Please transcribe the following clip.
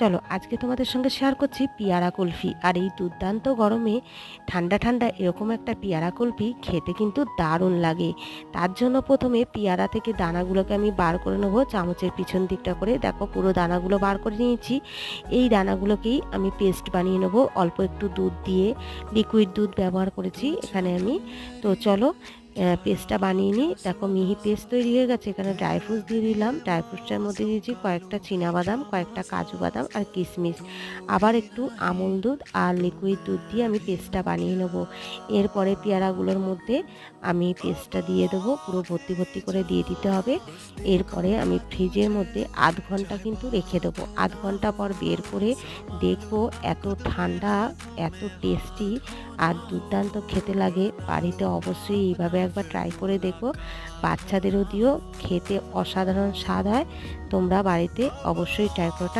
চলো, আজকে তোমাদের সঙ্গে শেয়ার করছি পিয়ারা কুলফি। আর এই দুর্দান্ত গরমে ঠান্ডা ঠান্ডা এরকম একটা পেয়ারা কুলফি খেতে কিন্তু দারুণ লাগে। তার জন্য প্রথমে পেয়ারা থেকে দানাগুলোকে আমি বার করে নেব, চামচের পিছন দিকটা করে। দেখো, পুরো দানাগুলো বার করে নিয়েছি। এই দানাগুলোকেই আমি পেস্ট বানিয়ে নেব। অল্প একটু দুধ দিয়ে লিকুইড দুধ ব্যবহার করেছি এখানে আমি। তো চলো পেস্টটা বানিয়ে নিই দেখো মিহি পেস্ট তৈরি হয়ে গেছে, এখানে ড্রাই ফ্রুটস দিয়ে দিলাম। ড্রাই ফ্রুটসটার মধ্যে দিয়েছি কয়েকটা বাদাম কয়েকটা কাজু বাদাম আর কিশমিশ। আবার একটু আমুল দুধ আর লিকুইড দুধ দিয়ে আমি পেস্টটা বানিয়ে নেব। এরপরে পেয়ারাগুলোর মধ্যে আমি পেস্টটা দিয়ে দেবো, পুরো ভর্তি ভর্তি করে দিয়ে দিতে হবে। এরপরে আমি ফ্রিজের মধ্যে আধ ঘণ্টা কিন্তু রেখে দেবো। আধ ঘণ্টা পর বের করে দেখব এত ঠান্ডা, এত টেস্টি আর দুর্দান্ত খেতে লাগে। বাড়িতে অবশ্যই এইভাবে একবার ট্রাই করে দেখো। বাচ্চাদেরও দিও খেতে অসাধারণ স্বাদ হয়। তোমরা বাড়িতে অবশ্যই ট্রাই